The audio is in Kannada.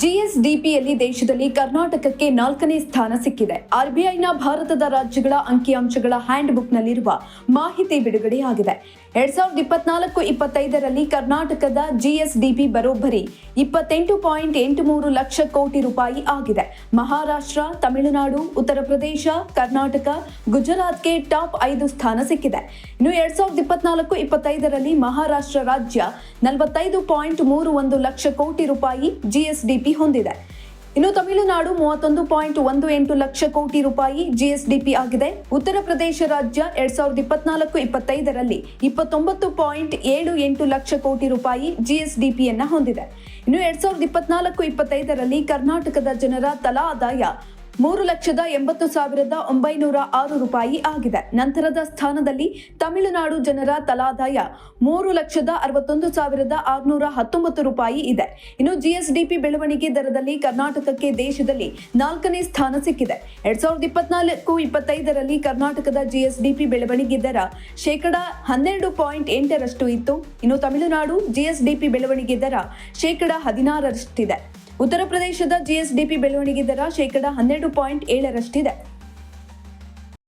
ಜಿಎಸ್ಡಿಪಿಯಲ್ಲಿ ದೇಶದಲ್ಲಿ ಕರ್ನಾಟಕಕ್ಕೆ ನಾಲ್ಕನೇ ಸ್ಥಾನ ಸಿಕ್ಕಿದೆ. ಆರ್ಬಿಐನ ಭಾರತದ ರಾಜ್ಯಗಳ ಅಂಕಿಅಂಶಗಳ ಹ್ಯಾಂಡ್ ಬುಕ್ನಲ್ಲಿರುವ ಮಾಹಿತಿ ಬಿಡುಗಡೆಯಾಗಿದೆ. ಎರಡ್ ಸಾವಿರದ ಇಪ್ಪತ್ನಾಲ್ಕು ಇಪ್ಪತ್ತೈದರಲ್ಲಿ ಕರ್ನಾಟಕದ ಜಿಎಸ್ಡಿಪಿ ಬರೋಬ್ಬರಿ ಇಪ್ಪತ್ತೆಂಟು ಪಾಯಿಂಟ್ ಎಂಟು ಮೂರು ಲಕ್ಷ ಕೋಟಿ ರೂಪಾಯಿ ಆಗಿದೆ. ಮಹಾರಾಷ್ಟ್ರ, ತಮಿಳುನಾಡು, ಉತ್ತರ ಪ್ರದೇಶ, ಕರ್ನಾಟಕ, ಗುಜರಾತ್ಗೆ ಟಾಪ್ ಐದು ಸ್ಥಾನ ಸಿಕ್ಕಿದೆ. ಇನ್ನು ಎರಡ್ ಸಾವಿರದ ಇಪ್ಪತ್ನಾಲ್ಕು ಇಪ್ಪತ್ತೈದರಲ್ಲಿ ಮಹಾರಾಷ್ಟ್ರ ರಾಜ್ಯ ನಲವತ್ತೈದು ಪಾಯಿಂಟ್ ಮೂರು ಒಂದು ಲಕ್ಷ ಕೋಟಿ ರೂಪಾಯಿ ಜಿಎಸ್ಡಿಪಿ ಹೊಂದಿದೆ. ಇನ್ನು ತಮಿಳುನಾಡು ಮೂವತ್ತೊಂದು ಪಾಯಿಂಟ್ ಒಂದು ಎಂಟು ಲಕ್ಷ ಕೋಟಿ ರೂಪಾಯಿ ಜಿಎಸ್ಡಿಪಿ ಆಗಿದೆ. ಉತ್ತರ ಪ್ರದೇಶ ರಾಜ್ಯ ಎರಡ್ ಸಾವಿರದ ಇಪ್ಪತ್ನಾಲ್ಕು ಇಪ್ಪತ್ತೈದರಲ್ಲಿ ಇಪ್ಪತ್ತೊಂಬತ್ತು ಪಾಯಿಂಟ್ ಏಳು ಎಂಟು ಲಕ್ಷ ಕೋಟಿ ರೂಪಾಯಿ ಜಿಎಸ್ಡಿಪಿಯನ್ನ ಹೊಂದಿದೆ. ಇನ್ನು ಎರಡ್ ಸಾವಿರದ ಇಪ್ಪತ್ನಾಲ್ಕು ಇಪ್ಪತ್ತೈದರಲ್ಲಿ ಕರ್ನಾಟಕದ ಜನರ ತಲಾ ಆದಾಯ ಮೂರು ಲಕ್ಷದ ಎಂಬತ್ತು ಸಾವಿರದ ಒಂಬೈನೂರ ಆರು ರೂಪಾಯಿ ಆಗಿದೆ. ನಂತರದ ಸ್ಥಾನದಲ್ಲಿ ತಮಿಳುನಾಡು ಜನರ ತಲಾದಾಯ ಮೂರು ಲಕ್ಷದ ಅರವತ್ತೊಂದು ಸಾವಿರದ ಆರುನೂರ ಹತ್ತೊಂಬತ್ತು ರೂಪಾಯಿ ಇದೆ. ಇನ್ನು ಜಿಎಸ್ಡಿಪಿ ಬೆಳವಣಿಗೆ ದರದಲ್ಲಿ ಕರ್ನಾಟಕಕ್ಕೆ ದೇಶದಲ್ಲಿ ನಾಲ್ಕನೇ ಸ್ಥಾನ ಸಿಕ್ಕಿದೆ. ಎರಡ್ ಸಾವಿರದ ಇಪ್ಪತ್ನಾಲ್ಕು ಇಪ್ಪತ್ತೈದರಲ್ಲಿ ಕರ್ನಾಟಕದ ಜಿಎಸ್ಡಿಪಿ ಬೆಳವಣಿಗೆ ದರ ಶೇಕಡ ಹನ್ನೆರಡು ಪಾಯಿಂಟ್ ಎಂಟರಷ್ಟು ಇತ್ತು. ಇನ್ನು ತಮಿಳುನಾಡು ಜಿಎಸ್ಡಿಪಿ ಬೆಳವಣಿಗೆ ದರ ಶೇಕಡ ಹದಿನಾರರಷ್ಟಿದೆ. ಉತ್ತರ ಪ್ರದೇಶದ ಜಿಎಸ್ಡಿಪಿ ಬೆಳವಣಿಗೆ ದರ ಶೇಕಡಾ ಹನ್ನೆರಡು ಪಾಯಿಂಟ್ ಏಳರಷ್ಟಿದೆ.